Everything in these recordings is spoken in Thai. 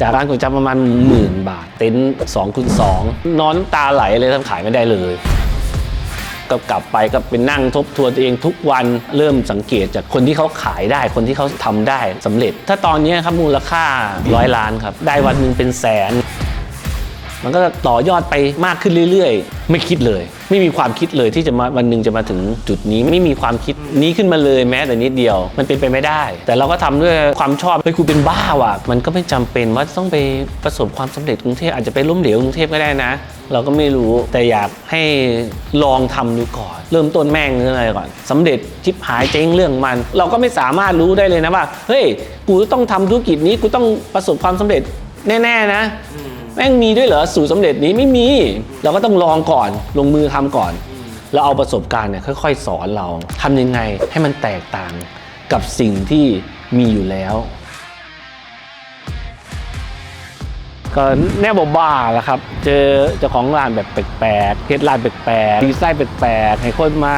จากร้านก๋วยจั๊บประมาณหมื่นบาท เต็นท์สองคูณสองนอนตาไหลเลยทำขายไม่ได้เลย ก็กลับไปก็เป็นนั่งทบทวนตัวเองทุกวันเริ่มสังเกตจากคนที่เขาขายได้คนที่เขาทำได้สำเร็จ ถ้าตอนนี้ครับมูลค่าร้อยล้านครับ ได้วันหนึ่งเป็นแสน มันก็ต่อยอดไปมากขึ้นเรื่อยๆ ไม่คิดเลย ไม่มีความคิดเลยที่จะมาวันหนึ่งจะมาถึงจุดนี้ไม่มีความคิดนี้ขึ้นมาเลยแม้แต่นิดเดียว มันเป็นไปไม่ได้ แต่เราก็ทำด้วยความชอบเฮ้ยกูเป็นบ้าว่ะมันก็ไม่จำเป็นว่าต้องไปประสบความสำเร็จกรุงเทพอาจจะไปล้มเหลวกรุงเทพก็ได้นะ เราก็ไม่รู้แต่อยากให้ลองทำดูก่อน เริ่มต้นแม่งเรื่องอะไรก่อนสำเร็จชิบหายเจ๊งเรื่องมัน เราก็ไม่สามารถรู้ได้เลยนะว่าเฮ้ยกูต้องทำธุรกิจนี้กูต้องประสบความสำเร็จแน่ ๆ นะ แม่งมีด้วยเหรอสูตรสำเร็จนี้ไม่มี เราก็ต้องลองก่อนลงมือทำก่อนแล้วเอาประสบการณ์เนี่ยค่อยๆ สอนเราทำยังไงให้มันแตกต่างกับสิ่งที่มีอยู่แล้ว ก็แน่บ้าแหละครับ เจอเจ้าของร้านแบบแปลกๆเฮ็ดร้านแปลกๆดีไซน์แปลกๆให้คนมา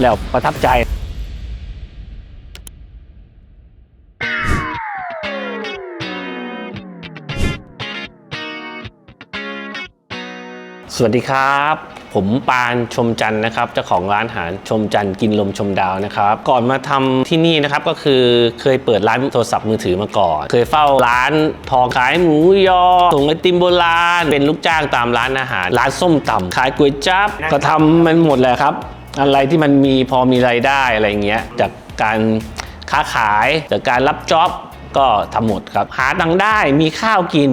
แล้วประทับใจ สวัสดีครับ ผมปานชมจันนะครับเจ้าของร้านอาหารชมจันกินลมชมดาวนะครับก่อนมาทำที่นี่นะครับก็คือเคยเปิดร้านโทรศัพท์มือถือมาก่อน เคยเฝ้าร้านทองขายหมูยอส่งไอติมโบราณ เป็นลูกจ้างตามร้านอาหาร ร้านส้มตำขายก๋วยจั๊บก็ทำมันหมดแหละครับ อะไรที่มันมีพอมีรายได้อะไรเงี้ยจากการค้าขายจากการรับจ็อบ ก็ทำหมดครับ หาตังได้มีข้าวกิน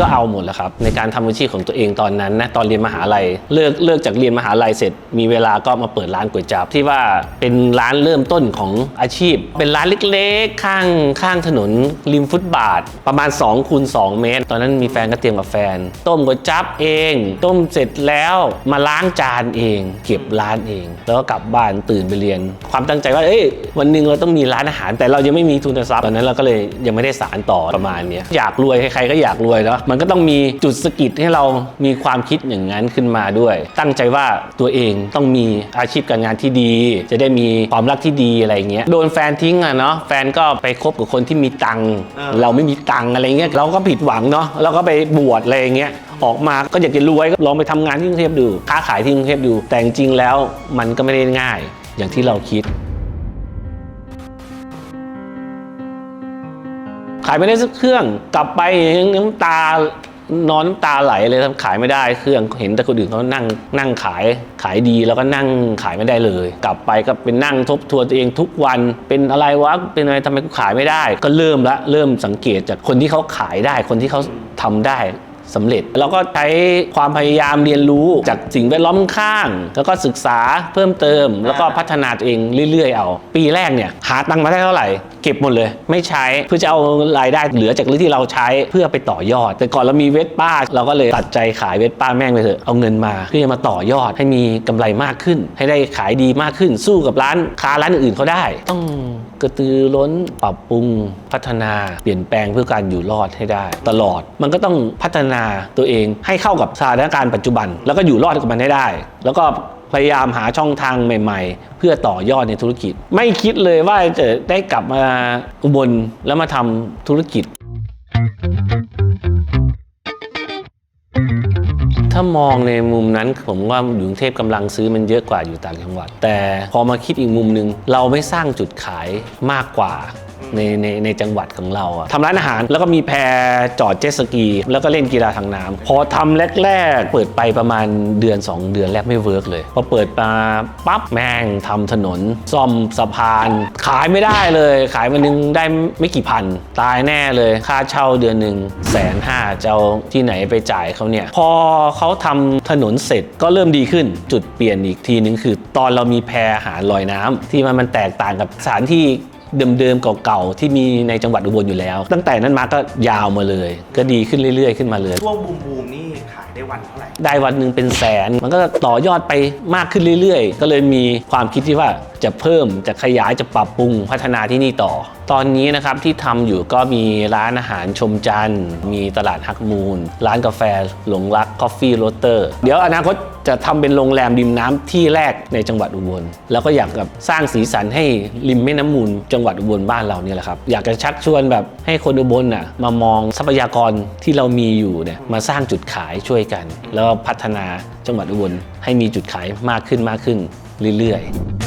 ก็เอาหมดแล้วครับ ในการทำอาชีพของตัวเองตอนนั้นนะตอนเรียนมหาลัยเลิกเลิกจากเรียนมหาลัยเสร็จ มีเวลาก็มาเปิดร้านก๋วยจั๊บที่ว่าเป็นร้านเริ่มต้นของอาชีพ เป็นร้านเล็กๆ ข้างข้างถนนริมฟุตบาท ประมาณ2คูณ2เมตร ตอนนั้นมีแฟนก็เตรียมกับแฟน ต้มก๋วยจั๊บเอง ต้มเสร็จแล้วมาล้างจานเอง เก็บร้านเอง แล้วก็กลับบ้านตื่นไปเรียน ความตั้งใจว่าเอ้ยวันหนึ่งเราต้องมีร้านอาหาร แต่เรายังไม่มีทุนทรัพย์ตอนนั้นเราก็เลยยังไม่ได้สารต่อประมาณเนี้ยอยากรวยใครๆก็อยากรวยเนาะมันก็ต้องมีจุดสะกิดให้เรามีความคิดอย่างนั้นขึ้นมาด้วย ตั้งใจว่าตัวเองต้องมีอาชีพการงานที่ดี จะได้มีความรักที่ดีอะไรเงี้ยโดนแฟนทิ้งอะเนาะแฟนก็ไปคบกับคนที่มีตังค์เออเราไม่มีตังค์อะไรเงี้ยเราก็ผิดหวังเนาะเราก็ไปบวชอะไรอย่างเงี้ยออกมาก็อยากจะรวยก็ลองไปทำงานที่กรุงเทพดูค้าขายที่กรุงเทพดูแต่จริงๆแล้วมันก็ไม่ได้ง่าย อย่างที่เราคิดายไม่ได้สักเครื่องกลับไปน้ำตานอนน้ำตาไหลเลยทำขายไม่ได้เครื่องเห็นแต่คนอื่นเขานั่งนั่งขายขายดีแล้วก็นั่งขายไม่ได้เลย กลับไปก็เป็นนั่งทบทวนตัวเองทุกวันเป็นอะไรวะเป็นอะไรทำไมกูขายไม่ได้ ก็เริ่มละเริ่มสังเกตจากคนที่เขาขายได้คนที่เขาทำได้ สำเร็จแล้วก็ใช้ความพยายามเรียนรู้จากสิ่งแวดล้อมข้าง แล้วก็ศึกษาเพิ่มเติม แล้วก็พัฒนาตัวเองเรื่อยๆเอา ปีแรกเนี่ยหาตังค์มาได้เท่าไหร่ เก็บหมดเลย ไม่ใช้เพื่อจะเอารายได้เหลือจากเรื่องที่เราใช้เพื่อไปต่อยอด แต่ก่อนเรามีเวสป้า เราก็เลยตัดใจขายเวสป้าแม่งไปเถอะเอาเงินมาเพื่อจะมาต่อยอดให้มีกำไรมากขึ้น ให้ได้ขายดีมากขึ้น สู้กับร้านค้าร้านอื่นๆเขาได้ ต้อง กระตือร้นปรับปรุงพัฒนา เปลี่ยนแปลงเพื่อการอยู่รอดให้ได้ ตลอดมันก็ต้องพัฒนาตัวเองให้เข้ากับสถานการณ์ปัจจุบัน แล้วก็อยู่รอดกับมันให้ได้ แล้วก็พยายามหาช่องทางใหม่ ๆ เพื่อต่อยอดในธุรกิจ ไม่คิดเลยว่าจะได้กลับมาอุบลแล้วมาทำธุรกิจ ถ้ามองในมุมนั้นผมว่าอยู่กรุงเทพกำลังซื้อมันเยอะกว่าอยู่ต่างจังหวัด แต่พอมาคิดอีกมุมหนึ่งเราไม่สร้างจุดขายมากกว่า ในในในจังหวัดของเราอะทำร้านอาหารแล้วก็มีแพจอดเจ็ตสกี แล้วก็เล่นกีฬาทางน้ำพอทำแรกๆ เปิดไปประมาณเดือน 2 เดือนแรกไม่เวิร์กเลย พอเปิดมาปั๊บแม่งทำถนน ซ่อมสะพาน ขายไม่ได้เลย ขายวันหนึงได้ไม่กี่พัน ตายแน่เลย ค่าเช่าเดือนหนึ่งแสนห้าจะเอาที่ไหนไปจ่ายเขาเนี่ย พอเขาทำถนนเสร็จก็เริ่มดีขึ้น จุดเปลี่ยนอีกทีนึงคือ ตอนเรามีแพหารลอยน้ำที่มันมันแตกต่างกับสถานที่ เดิมๆเก่าๆที่มีในจังหวัดอุบลอยู่แล้ว ตั้งแต่นั้นมาก็ยาวมาเลย ก็ดีขึ้นเรื่อยๆ ขึ้นมาเลยช่วงบูมบูมๆนี่ขายได้วันเท่าไหร่ได้วันหนึ่งเป็นแสน มันก็ต่อยอดไปมากขึ้นเรื่อยๆ ก็เลยมีความคิดที่ว่า จะเพิ่มจะขยายจะปรับปรุงพัฒนาที่นี่ต่อ ตอนนี้นะครับที่ทำอยู่ก็มีร้านอาหารชมจันทร์ มีตลาดฮักมูล ร้านกาแฟหลงรักกาแฟโรเตอร์ เดี๋ยวอนาคตจะทำเป็นโรงแรมริมน้ำที่แรกในจังหวัดอุบล แล้วก็อยากแบบสร้างสีสันให้ริมแม่น้ำมูล จังหวัดอุบลบ้านเราเนี่ยแหละครับ อยากจะชักชวนแบบให้คนอุบลน่ะมามองทรัพยากรที่เรามีอยู่เนี่ยมาสร้างจุดขายช่วยกัน แล้วพัฒนาจังหวัดอุบลให้มีจุดขายมากขึ้นมากขึ้นเรื่อยๆ